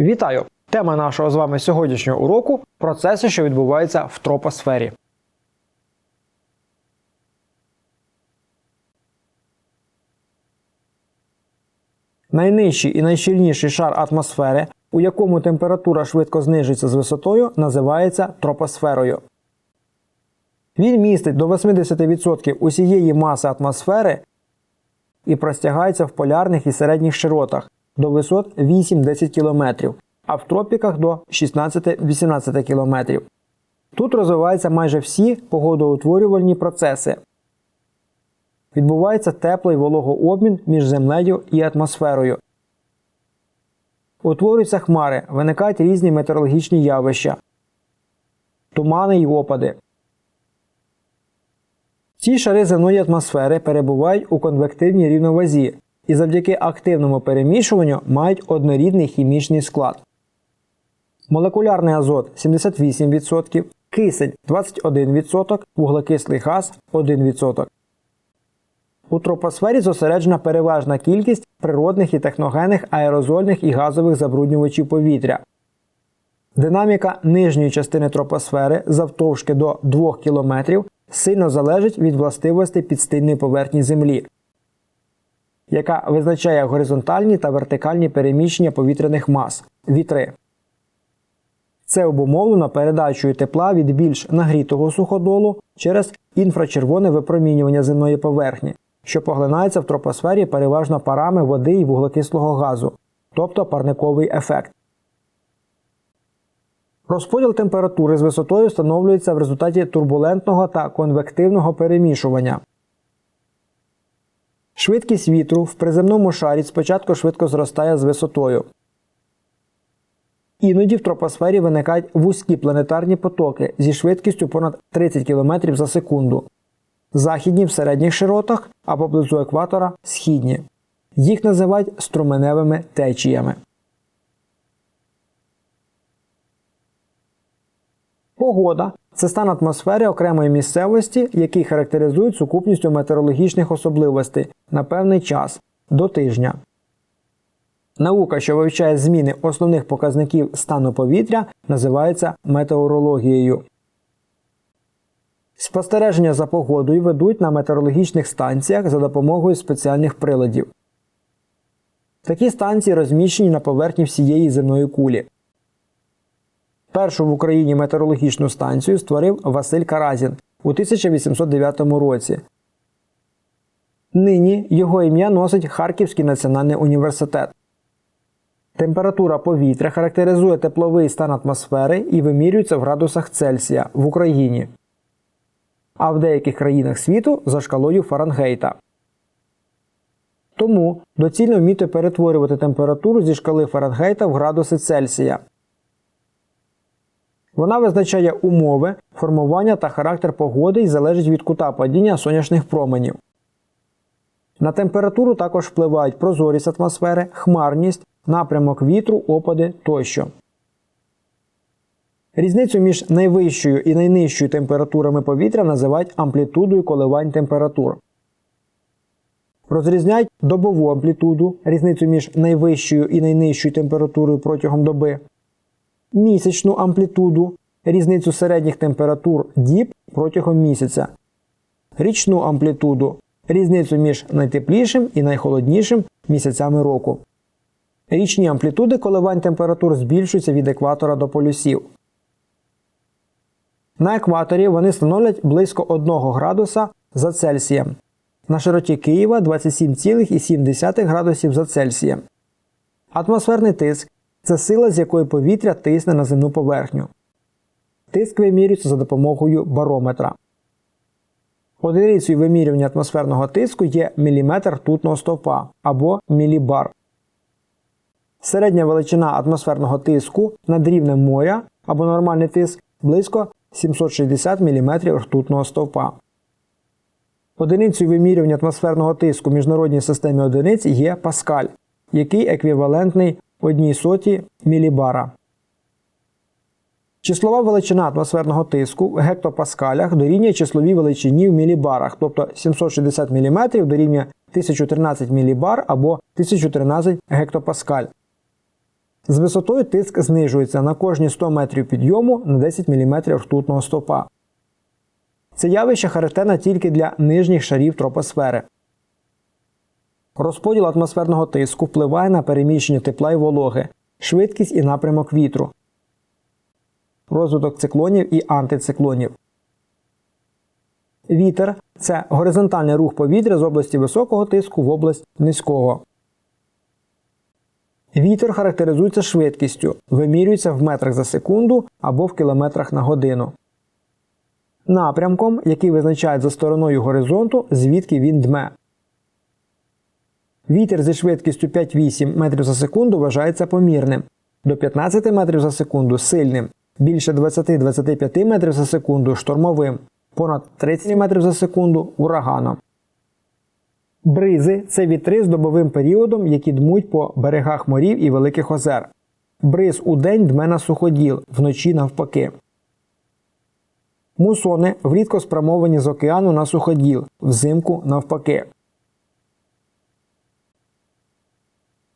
Вітаю! Тема нашого з вами сьогоднішнього уроку процеси, що відбуваються в тропосфері. Найнижчий і найщільніший шар атмосфери, у якому температура швидко знижується з висотою, називається тропосферою. Він містить до 80% усієї маси атмосфери і простягається в полярних і середніх широтах до висот 8-10 км, а в тропіках до 16-18 км. Тут розвиваються майже всі погодоутворювальні процеси. Відбувається теплий вологообмін між землею і атмосферою. Утворюються хмари, виникають різні метеорологічні явища, тумани й опади. Ці шари земної атмосфери перебувають у конвективній рівновазі і завдяки активному перемішуванню мають однорідний хімічний склад. Молекулярний азот 78%, кисень 21%, вуглекислий газ 1%. У тропосфері зосереджена переважна кількість природних і техногенних аерозольних і газових забруднювачів повітря. Динаміка нижньої частини тропосфери завтовшки до 2 км сильно залежить від властивостей підстильної поверхні Землі, яка визначає горизонтальні та вертикальні переміщення повітряних мас вітри. Це обумовлено передачею тепла від більш нагрітого суходолу через інфрачервоне випромінювання земної поверхні, що поглинається в тропосфері переважно парами води і вуглекислого газу, тобто парниковий ефект. Розподіл температури з висотою встановлюється в результаті турбулентного та конвективного перемішування. Швидкість вітру в приземному шарі спочатку швидко зростає з висотою. Іноді в тропосфері виникають вузькі планетарні потоки зі швидкістю понад 30 км за секунду. Західні в середніх широтах, а поблизу екватора східні. Їх називають струменевими течіями. Погода це стан атмосфери окремої місцевості, який характеризують сукупністю метеорологічних особливостей на певний час до тижня. Наука, що вивчає зміни основних показників стану повітря, називається метеорологією. Спостереження за погодою ведуть на метеорологічних станціях за допомогою спеціальних приладів. Такі станції розміщені на поверхні всієї земної кулі. Першу в Україні метеорологічну станцію створив Василь Каразін у 1809 році. Нині його ім'я носить Харківський національний університет. Температура повітря характеризує тепловий стан атмосфери і вимірюється в градусах Цельсія в Україні, а в деяких країнах світу за шкалою Фаренгейта. Тому доцільно вміти перетворювати температуру зі шкали Фаренгейта в градуси Цельсія. Вона визначає умови, формування та характер погоди і залежить від кута падіння сонячних променів. На температуру також впливають прозорість атмосфери, хмарність, напрямок вітру, опади тощо. Різницю між найвищою і найнижчою температурами повітря називають амплітудою коливань температур. Розрізняють добову амплітуду, різницю між найвищою і найнижчою температурою протягом доби, місячну амплітуду, різницю середніх температур діб протягом місяця, річну амплітуду, різницю між найтеплішим і найхолоднішим місяцями року. Річні амплітуди коливань температур збільшуються від екватора до полюсів. На екваторі вони становлять близько 1 градуса за Цельсієм. На широті Києва 27,7 градусів за Цельсієм. Атмосферний тиск це сила, з якої повітря тисне на земну поверхню. Тиск вимірюється за допомогою барометра. Одиницею вимірювання атмосферного тиску є міліметр ртутного стовпа або мілібар. Середня величина атмосферного тиску над рівнем моря або нормальний тиск близько 760 мм ртутного стовпа. Одиницею вимірювання атмосферного тиску в міжнародній системі одиниць є паскаль, який еквівалентний 1 соті мілібара. Числова величина атмосферного тиску в гектопаскалях дорівнює числовій величині в мілібарах, тобто 760 мм дорівнює 1013 мілібар або 1013 гектопаскаль. З висотою тиск знижується на кожні 100 метрів підйому на 10 мм ртутного стовпа. Це явище характерне тільки для нижніх шарів тропосфери. Розподіл атмосферного тиску впливає на переміщення тепла і вологи, швидкість і напрямок вітру, розвиток циклонів і антициклонів. Вітер це горизонтальний рух повітря з області високого тиску в область низького. Вітер характеризується швидкістю, вимірюється в метрах за секунду або в кілометрах на годину. Напрямком, який визначають за стороною горизонту, звідки він дме. Вітер зі швидкістю 5-8 метрів за секунду вважається помірним, до 15 метрів за секунду сильним, більше 20-25 метрів за секунду штормовим, понад 30 метрів за секунду ураганом. Бризи це вітри з добовим періодом, які дмуть по берегах морів і великих озер. Бриз у день дме на суходіл, вночі навпаки. Мусони влітко спрямовані з океану на суходіл, взимку навпаки.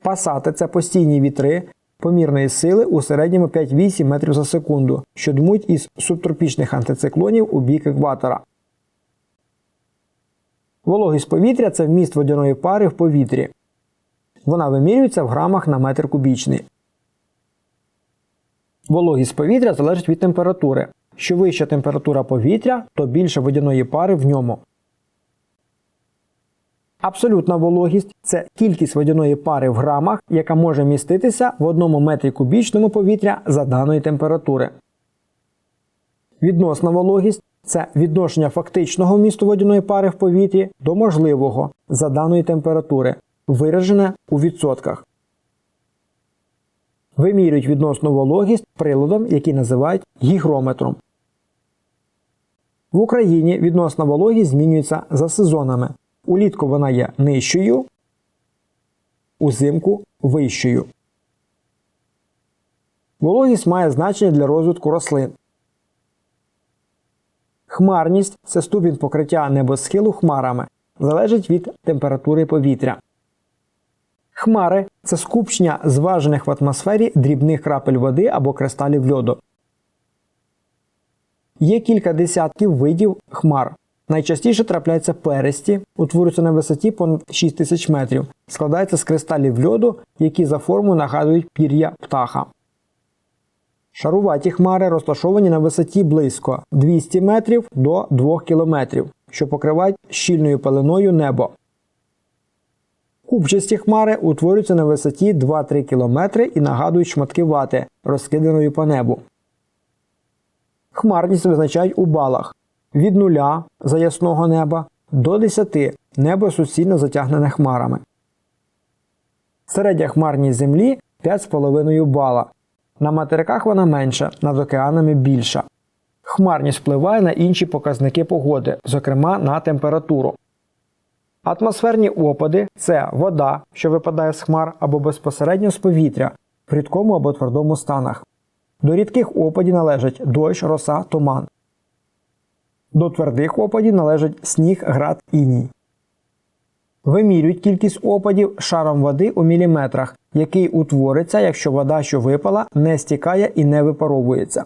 Пасати це постійні вітри помірної сили у середньому 5-8 метрів за секунду, що дмуть із субтропічних антициклонів у бік екватора. Вологість повітря це вміст водяної пари в повітрі. Вона вимірюється в грамах на метр кубічний. Вологість повітря залежить від температури. Що вища температура повітря, то більше водяної пари в ньому. Абсолютна вологість це кількість водяної пари в грамах, яка може міститися в одному метрі кубічному повітря за даної температури. Відносна вологість це відношення фактичного вмісту водяної пари в повітрі до можливого за даної температури, виражене у відсотках. Вимірюють відносну вологість приладом, який називають гігрометром. В Україні відносна вологість змінюється за сезонами. Улітку вона є нижчою, узимку вищою. Вологість має значення для розвитку рослин. Хмарність це ступінь покриття небосхилу хмарами, залежить від температури повітря. Хмари це скупчення зважених в атмосфері дрібних крапель води або кристалів льоду. Є кілька десятків видів хмар. Найчастіше трапляються пересті, утворюються на висоті понад 6 тисяч метрів, складаються з кристалів льоду, які за формою нагадують пір'я птаха. Шаруваті хмари розташовані на висоті близько 200 метрів до 2 кілометрів, що покривають щільною пеленою небо. Купчасті хмари утворюються на висоті 2-3 км і нагадують шматки вати, розкиданою по небу. Хмарність визначають у балах від 0 за ясного неба до 10 небо суцільно затягнене хмарами. Середня хмарність землі 5,5 бала. На материках вона менша, над океанами більша. Хмарність впливає на інші показники погоди, зокрема на температуру. Атмосферні опади це вода, що випадає з хмар або безпосередньо з повітря в рідкому або твердому станах. До рідких опадів належать дощ, роса, туман. До твердих опадів належать сніг, град, іній. Вимірюють кількість опадів шаром води у міліметрах, який утвориться, якщо вода, що випала, не стікає і не випаровується.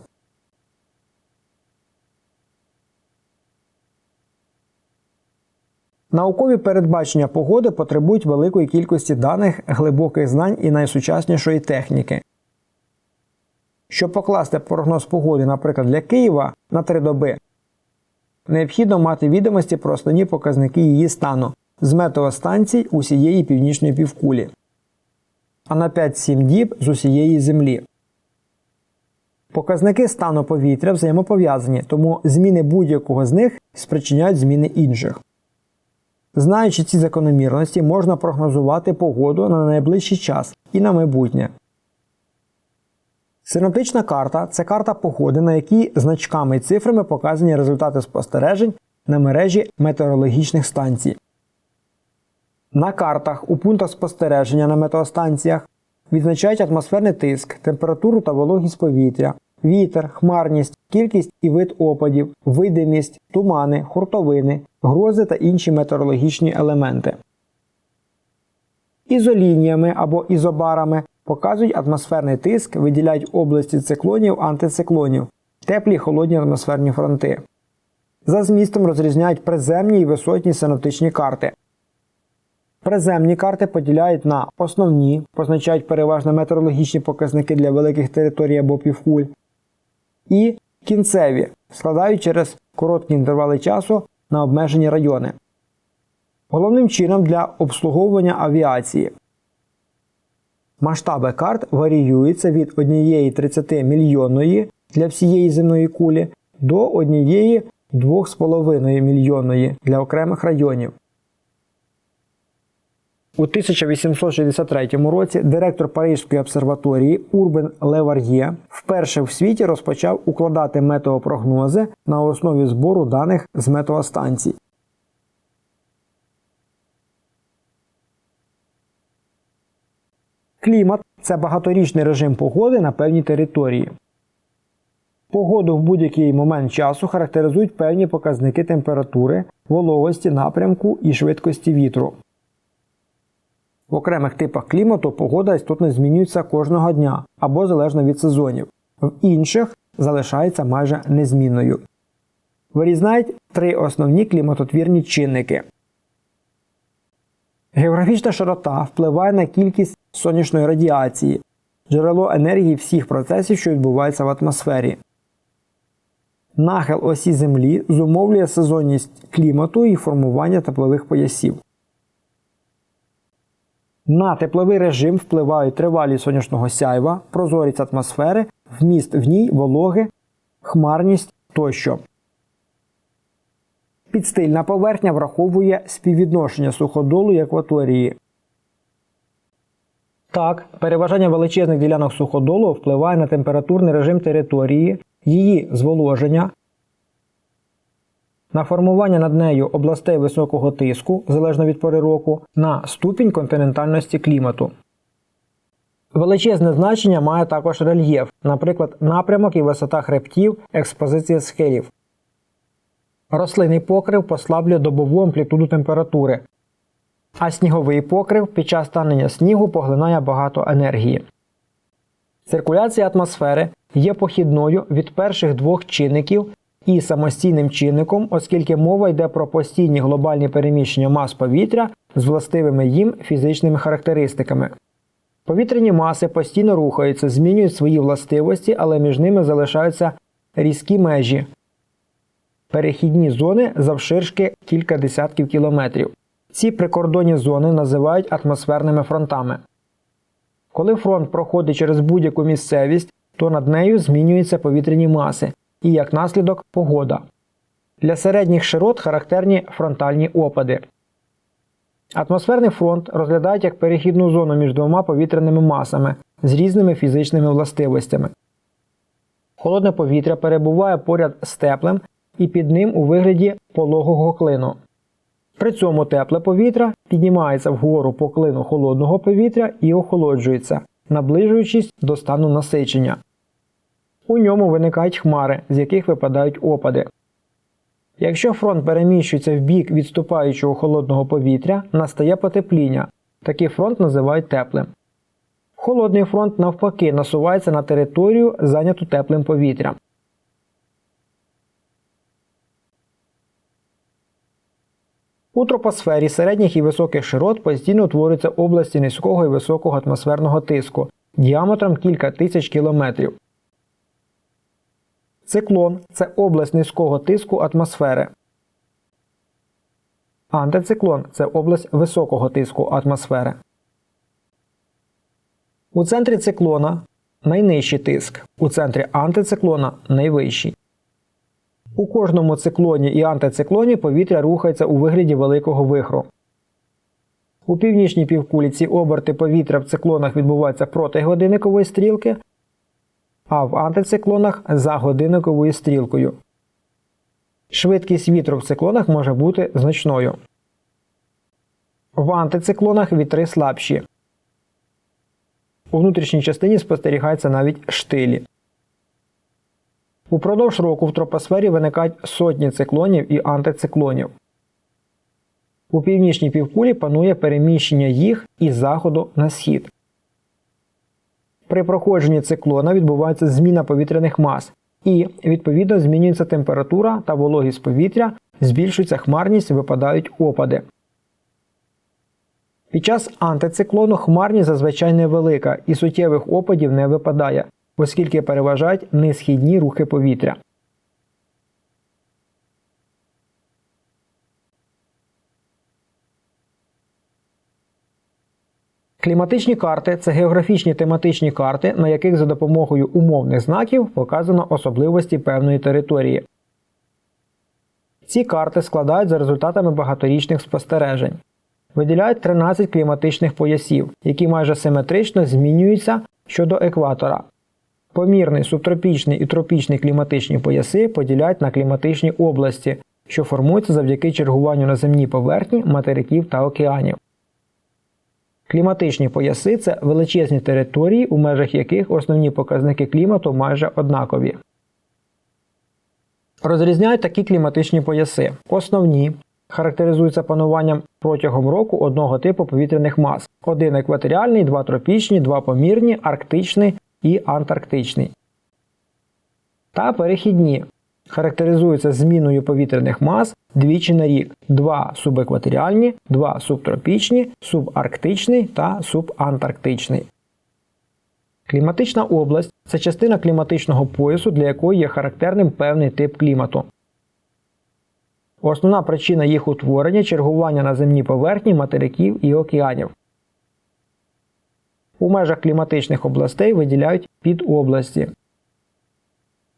Наукові передбачення погоди потребують великої кількості даних, глибоких знань і найсучаснішої техніки. Щоб покласти прогноз погоди, наприклад, для Києва на три доби, необхідно мати відомості про основні показники її стану з метеостанцій усієї північної півкулі, а на 5-7 діб з усієї землі. Показники стану повітря взаємопов'язані, тому зміни будь-якого з них спричиняють зміни інших. Знаючи ці закономірності, можна прогнозувати погоду на найближчий час і на майбутнє. Синоптична карта це карта погоди, на якій значками і цифрами показані результати спостережень на мережі метеорологічних станцій. На картах у пунктах спостереження на метеостанціях відзначають атмосферний тиск, температуру та вологість повітря, вітер, хмарність, кількість і вид опадів, видимість, тумани, хуртовини, грози та інші метеорологічні елементи. Ізолініями або ізобарами показують атмосферний тиск, виділяють області циклонів, антициклонів, теплі й холодні атмосферні фронти. За змістом розрізняють приземні і висотні синоптичні карти. Приземні карти поділяють на основні, позначають переважно метеорологічні показники для великих територій або півкуль, і кінцеві складають через короткі інтервали часу на обмежені райони. Головним чином для обслуговування авіації. Масштаби карт варіюються від 1,30 мільйонної для всієї земної кулі до 1,2,5 мільйонної для окремих районів. У 1863 році директор Паризької обсерваторії Урбен Левар'є вперше в світі розпочав укладати метеопрогнози на основі збору даних з метеостанцій. Клімат це багаторічний режим погоди на певній території. Погоду в будь-який момент часу характеризують певні показники температури, вологості, напрямку і швидкості вітру. В окремих типах клімату погода істотно змінюється кожного дня або залежно від сезонів, в інших залишається майже незмінною. Вирізнають три основні кліматотвірні чинники. Географічна широта впливає на кількість сонячної радіації, джерело енергії всіх процесів, що відбуваються в атмосфері. Нахил осі Землі зумовлює сезонність клімату і формування теплових поясів. На тепловий режим впливають тривалість сонячного сяйва, прозорість атмосфери, вміст в ній, вологи, хмарність тощо. Підстильна поверхня враховує співвідношення суходолу і акваторії. Так, переважання величезних ділянок суходолу впливає на температурний режим території, її зволоження, на формування над нею областей високого тиску, залежно від пори року, на ступінь континентальності клімату. Величезне значення має також рельєф, наприклад, напрямок і висота хребтів, експозиція схилів. Рослинний покрив послаблює добову амплітуду температури, а сніговий покрив під час танення снігу поглинає багато енергії. Циркуляція атмосфери є похідною від перших двох чинників і самостійним чинником, оскільки мова йде про постійні глобальні переміщення мас повітря з властивими їм фізичними характеристиками. Повітряні маси постійно рухаються, змінюють свої властивості, але між ними залишаються різкі межі, перехідні зони завширшки кілька десятків кілометрів. Ці прикордонні зони називають атмосферними фронтами. Коли фронт проходить через будь-яку місцевість, то над нею змінюються повітряні маси і, як наслідок, погода. Для середніх широт характерні фронтальні опади. Атмосферний фронт розглядають як перехідну зону між двома повітряними масами з різними фізичними властивостями. Холодне повітря перебуває поряд з теплим і під ним у вигляді пологого клину. При цьому тепле повітря піднімається вгору по клину холодного повітря і охолоджується, наближуючись до стану насичення. У ньому виникають хмари, з яких випадають опади. Якщо фронт переміщується в бік відступаючого холодного повітря, настає потепління. Такий фронт називають теплим. Холодний фронт, навпаки, насувається на територію, зайняту теплим повітрям. У тропосфері середніх і високих широт постійно утворюються області низького і високого атмосферного тиску діаметром кілька тисяч кілометрів. Циклон це область низького тиску атмосфери. Антициклон це область високого тиску атмосфери. У центрі циклона найнижчий тиск. У центрі антициклона найвищий. У кожному циклоні і антициклоні повітря рухається у вигляді великого вихру. У північній півкулі ці оберти повітря в циклонах відбуваються проти годинникової стрілки, а в антициклонах за годинниковою стрілкою. Швидкість вітру в циклонах може бути значною. В антициклонах вітри слабші. У внутрішній частині спостерігаються навіть штилі. Упродовж року в тропосфері виникають сотні циклонів і антициклонів. У північній півкулі панує переміщення їх із заходу на схід. При проходженні циклона відбувається зміна повітряних мас, і, відповідно, змінюється температура та вологість повітря, збільшується хмарність, випадають опади. Під час антициклону хмарність зазвичай невелика і суттєвих опадів не випадає, оскільки переважають несхідні рухи повітря. Кліматичні карти це географічні тематичні карти, на яких за допомогою умовних знаків показано особливості певної території. Ці карти складають за результатами багаторічних спостережень. Виділяють 13 кліматичних поясів, які майже симетрично змінюються щодо екватора. Помірний, субтропічний і тропічний кліматичні пояси поділяють на кліматичні області, що формуються завдяки чергуванню на земній поверхні материків та океанів. Кліматичні пояси це величезні території, у межах яких основні показники клімату майже однакові. Розрізняють такі кліматичні пояси. Основні характеризуються пануванням протягом року одного типу повітряних мас: один екваторіальний, два тропічні, два помірні, арктичний і антарктичний. Та перехідні характеризуються зміною повітряних мас двічі на рік: два субекваторіальні, два субтропічні, субарктичний та субантарктичний. Кліматична область це частина кліматичного поясу, для якої є характерним певний тип клімату. Основна причина їх утворення чергування на земній поверхні материків і океанів. У межах кліматичних областей виділяють підобласті.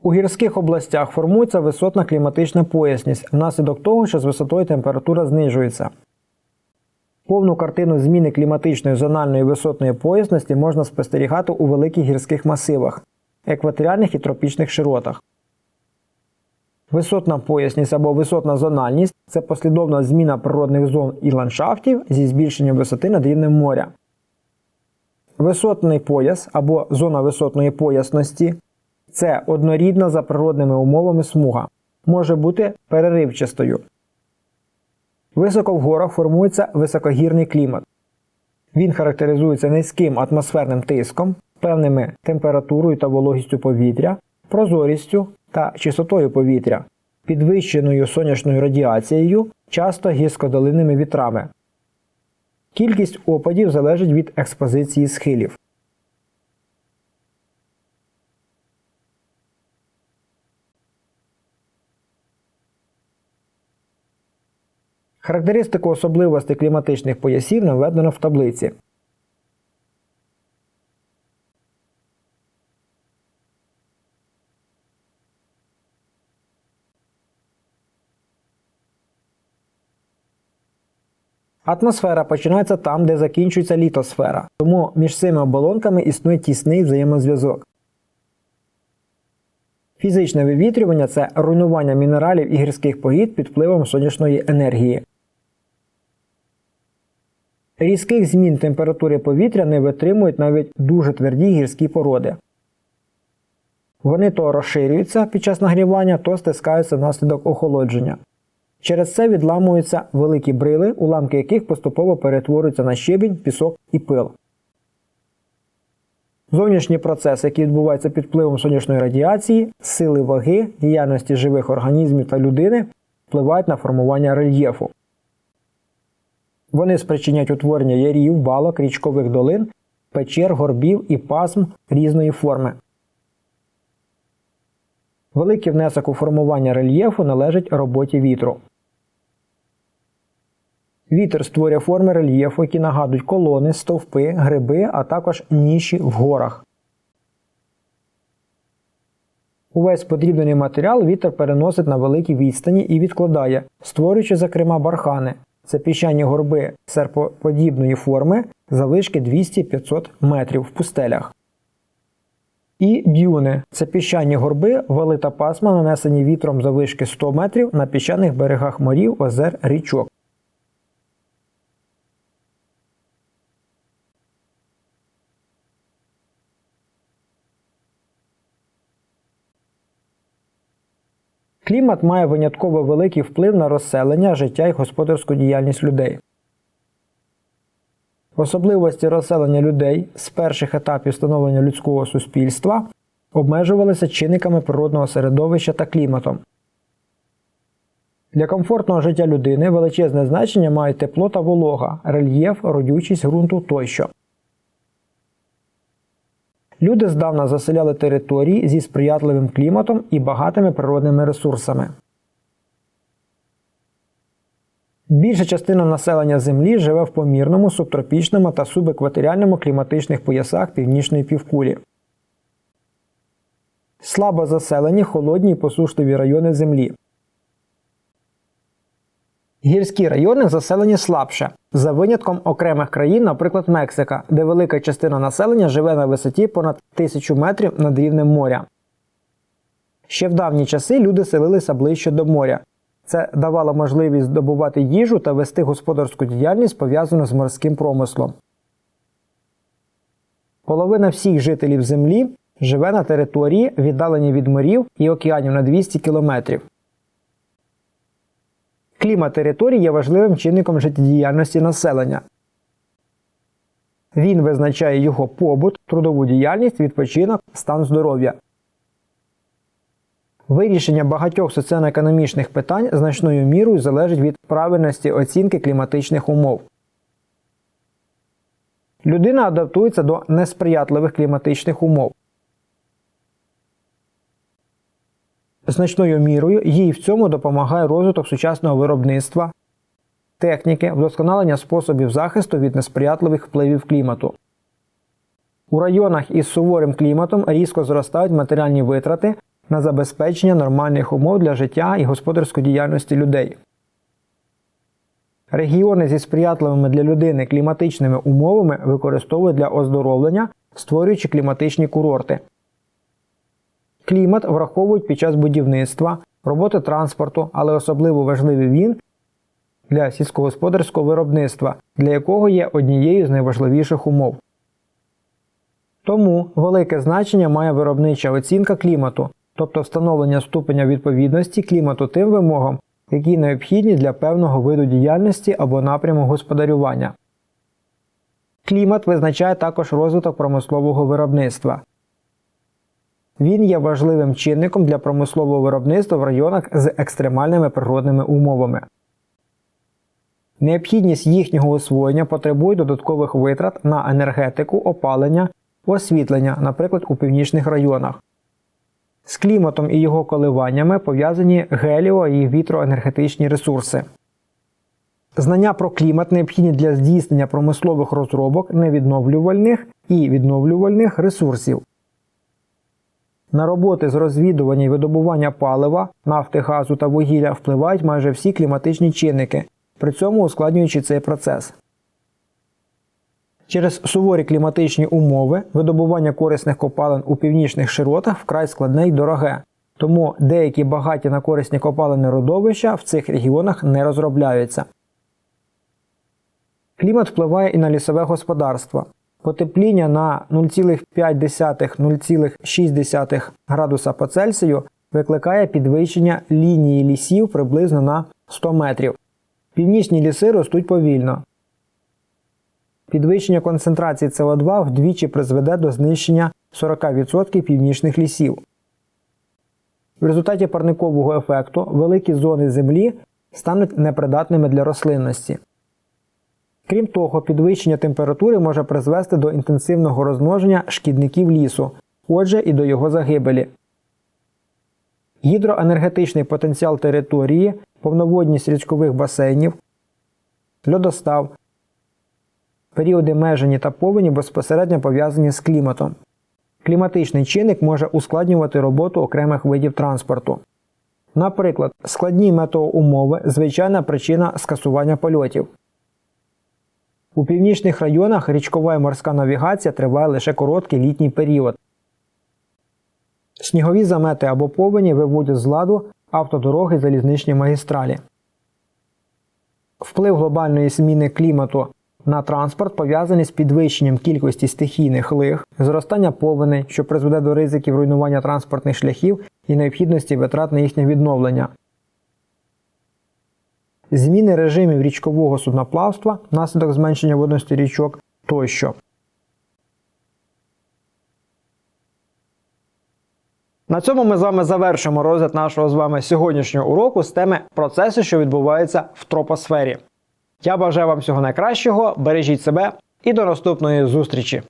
У гірських областях формується висотна кліматична поясність внаслідок того, що з висотою температура знижується. Повну картину зміни кліматичної зональної висотної поясності можна спостерігати у великих гірських масивах, екваторіальних і тропічних широтах. Висотна поясність або висотна зональність це послідовна зміна природних зон і ландшафтів зі збільшенням висоти над рівнем моря. Висотний пояс або зона висотної поясності це однорідна за природними умовами смуга, може бути переривчастою. Високо в горах формується високогірний клімат. Він характеризується низьким атмосферним тиском, певними температурою та вологістю повітря, прозорістю та чистотою повітря, підвищеною сонячною радіацією, часто гірськодолинними вітрами. Кількість опадів залежить від експозиції схилів. Характеристику особливостей кліматичних поясів наведено в таблиці. Атмосфера починається там, де закінчується літосфера, тому між цими оболонками існує тісний взаємозв'язок. Фізичне вивітрювання це руйнування мінералів і гірських порід під впливом сонячної енергії. Різких змін температури повітря не витримують навіть дуже тверді гірські породи. Вони то розширюються під час нагрівання, то стискаються внаслідок охолодження. Через це відламуються великі брили, уламки яких поступово перетворюються на щебінь, пісок і пил. Зовнішні процеси, які відбуваються під впливом сонячної радіації, сили ваги, діяльності живих організмів та людини, впливають на формування рельєфу. Вони спричиняють утворення ярів, балок, річкових долин, печер, горбів і пасм різної форми. Великий внесок у формування рельєфу належить роботі вітру. Вітер створює форми рельєфу, які нагадують колони, стовпи, гриби, а також ніші в горах. Увесь подрібнений матеріал вітер переносить на великі відстані і відкладає, створюючи, зокрема, бархани. Це піщані горби серпоподібної форми завишки 200-500 метрів в пустелях. І дюни це піщані горби, вали та пасма, нанесені вітром завишки 100 метрів на піщаних берегах морів, озер, річок. Клімат має винятково великий вплив на розселення, життя і господарську діяльність людей. Особливості розселення людей з перших етапів становлення людського суспільства обмежувалися чинниками природного середовища та кліматом. Для комфортного життя людини величезне значення мають тепло та волога, рельєф, родючість ґрунту тощо. Люди здавна заселяли території зі сприятливим кліматом і багатими природними ресурсами. Більша частина населення Землі живе в помірному, субтропічному та субекваторіальному кліматичних поясах північної півкулі. Слабо заселені холодні і посушливі райони Землі. Гірські райони заселені слабше, за винятком окремих країн, наприклад, Мексика, де велика частина населення живе на висоті понад 1000 метрів над рівнем моря. Ще в давні часи люди селилися ближче до моря. Це давало можливість здобувати їжу та вести господарську діяльність, пов'язану з морським промислом. Половина всіх жителів Землі живе на території, віддалені від морів і океанів на 200 кілометрів. Клімат території є важливим чинником життєдіяльності населення. Він визначає його побут, трудову діяльність, відпочинок, стан здоров'я. Вирішення багатьох соціально-економічних питань значною мірою залежить від правильності оцінки кліматичних умов. Людина адаптується до несприятливих кліматичних умов. Значною мірою їй в цьому допомагає розвиток сучасного виробництва, техніки, вдосконалення способів захисту від несприятливих впливів клімату. У районах із суворим кліматом різко зростають матеріальні витрати на забезпечення нормальних умов для життя і господарської діяльності людей. Регіони зі сприятливими для людини кліматичними умовами використовують для оздоровлення, створюючи кліматичні курорти. Клімат враховують під час будівництва, роботи транспорту, але особливо важливий він для сільськогосподарського виробництва, для якого є однією з найважливіших умов. Тому велике значення має виробнича оцінка клімату, тобто встановлення ступеня відповідності клімату тим вимогам, які необхідні для певного виду діяльності або напряму господарювання. Клімат визначає також розвиток промислового виробництва. Він є важливим чинником для промислового виробництва в районах з екстремальними природними умовами. Необхідність їхнього освоєння потребує додаткових витрат на енергетику, опалення, освітлення, наприклад, у північних районах. З кліматом і його коливаннями пов'язані геліо і вітроенергетичні ресурси. Знання про клімат необхідні для здійснення промислових розробок невідновлювальних і відновлювальних ресурсів. На роботи з розвідування і видобування палива, нафти, газу та вугілля впливають майже всі кліматичні чинники, при цьому ускладнюючи цей процес. Через суворі кліматичні умови видобування корисних копалин у північних широтах вкрай складне й дороге, тому деякі багаті на корисні копалини родовища в цих регіонах не розробляються. Клімат впливає і на лісове господарство. Потепління на 0,5-0,6 градуса по Цельсію викликає підвищення лінії лісів приблизно на 100 метрів. Північні ліси ростуть повільно. Підвищення концентрації СО2 вдвічі призведе до знищення 40% північних лісів. В результаті парникового ефекту великі зони землі стануть непридатними для рослинності. Крім того, підвищення температури може призвести до інтенсивного розмноження шкідників лісу, отже, і до його загибелі. Гідроенергетичний потенціал території, повноводність річкових басейнів, льодостав, періоди межені та повені безпосередньо пов'язані з кліматом. Кліматичний чинник може ускладнювати роботу окремих видів транспорту. Наприклад, складні метеоумови – звичайна причина скасування польотів. У північних районах річкова і морська навігація триває лише короткий літній період. Снігові замети або повені виводять з ладу автодороги залізничні магістралі. Вплив глобальної зміни клімату на транспорт пов'язаний з підвищенням кількості стихійних лих, зростання повеней, що призведе до ризиків руйнування транспортних шляхів і необхідності витрат на їхнє відновлення. Зміни режимів річкового судноплавства внаслідок зменшення водності річок тощо. На цьому ми з вами завершимо розгляд нашого з вами сьогоднішнього уроку з теми процеси, що відбуваються в тропосфері. Я бажаю вам всього найкращого, бережіть себе і до наступної зустрічі!